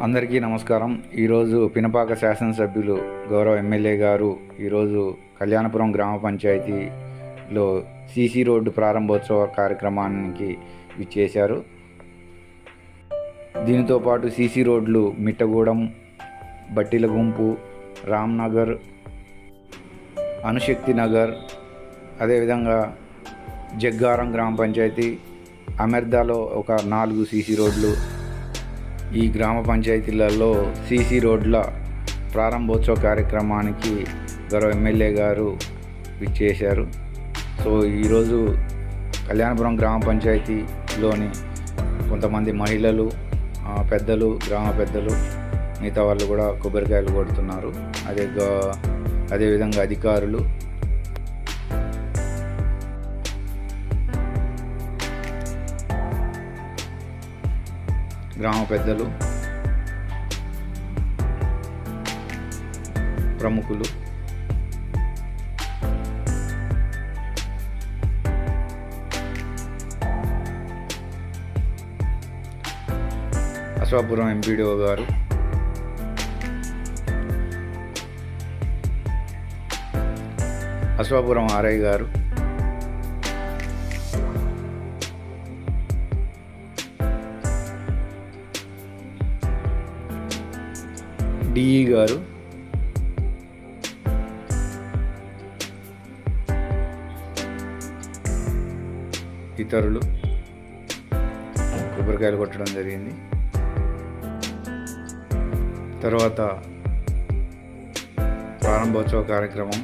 అందరికీ నమస్కారం. ఈరోజు పినపాక శాసనసభ్యులు గౌరవ ఎమ్మెల్యే గారు ఈరోజు కళ్యాణపురం గ్రామ పంచాయతీలో సీసీ రోడ్డు ప్రారంభోత్సవ కార్యక్రమానికి ఇచ్చేశారు దీనితో పాటు సీసీ రోడ్లు మిట్టగూడెం బట్టిల గుంపు రామ్నగర్ అనుశక్తి నగర్ అదేవిధంగా జగ్గారం గ్రామ పంచాయతీ అమెర్దాలో ఒక నాలుగు సీసీ రోడ్లు ఈ గ్రామ పంచాయతీలలో సీసీ రోడ్ల ప్రారంభోత్సవ కార్యక్రమానికి గౌరవ ఎమ్మెల్యే గారు విచ్చేశారు. సో ఈరోజు కళ్యాణపురం గ్రామ పంచాయతీలోని కొంతమంది మహిళలు పెద్దలు గ్రామ పెద్దలు మిగతా వాళ్ళు కూడా కొబ్బరికాయలు కొడుతున్నారు. అదే అదేవిధంగా అధికారులు గ్రామ పెద్దలు ప్రముఖులు అశ్వాపురం ఎంపీడీఓ గారు అశ్వాపురం ఆర్ఐ గారు డిఈ గారు. ఇతరులు కొబ్బరికాయలు కొట్టడం జరిగింది. తర్వాత ప్రారంభోత్సవ కార్యక్రమం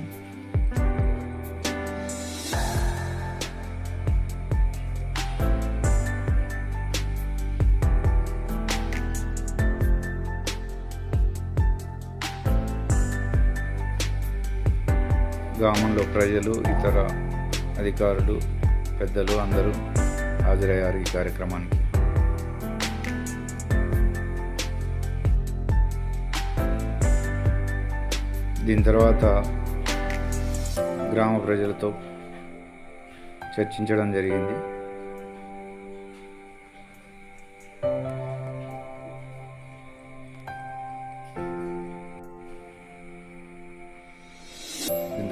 గ్రామంలో ప్రజలు ఇతర అధికారులు పెద్దలు అందరూ హాజరయ్యారు ఈ కార్యక్రమానికి. దీని తర్వాత గ్రామ ప్రజలతో చర్చించడం జరిగింది.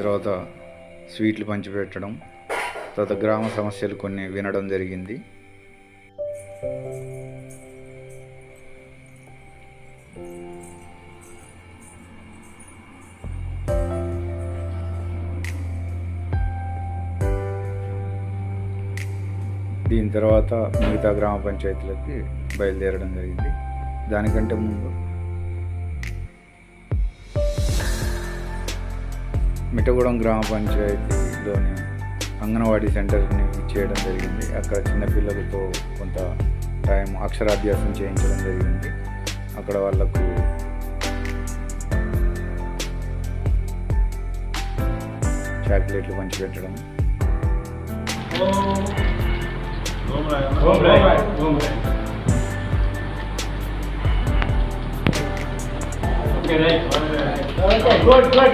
తర్వాత స్వీట్లు పంచిపెట్టడం తర్వాత గ్రామ సమస్యలు కొన్ని వినడం జరిగింది. దీని తర్వాత మిగతా గ్రామ పంచాయతీలకి బయలుదేరడం జరిగింది. దానికంటే ముందు మిట్టగూడెం గ్రామ పంచాయతీలోని అంగన్వాడీ సెంటర్ని చేయడం జరిగింది. అక్కడ చిన్నపిల్లలతో కొంత టైం అక్షరాభ్యాసం చేయించడం జరిగింది. అక్కడ వాళ్ళకు చాక్లెట్లు పంచిపెట్టడం Okay, good, good.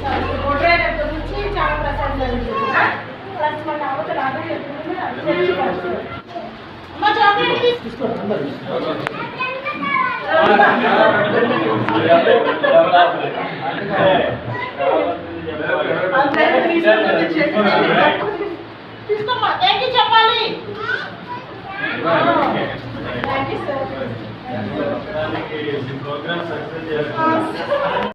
Thank you. తీసుకోమ్మా థ్యాంక్ యూ చెప్పాలి థ్యాంక్ యూ సార్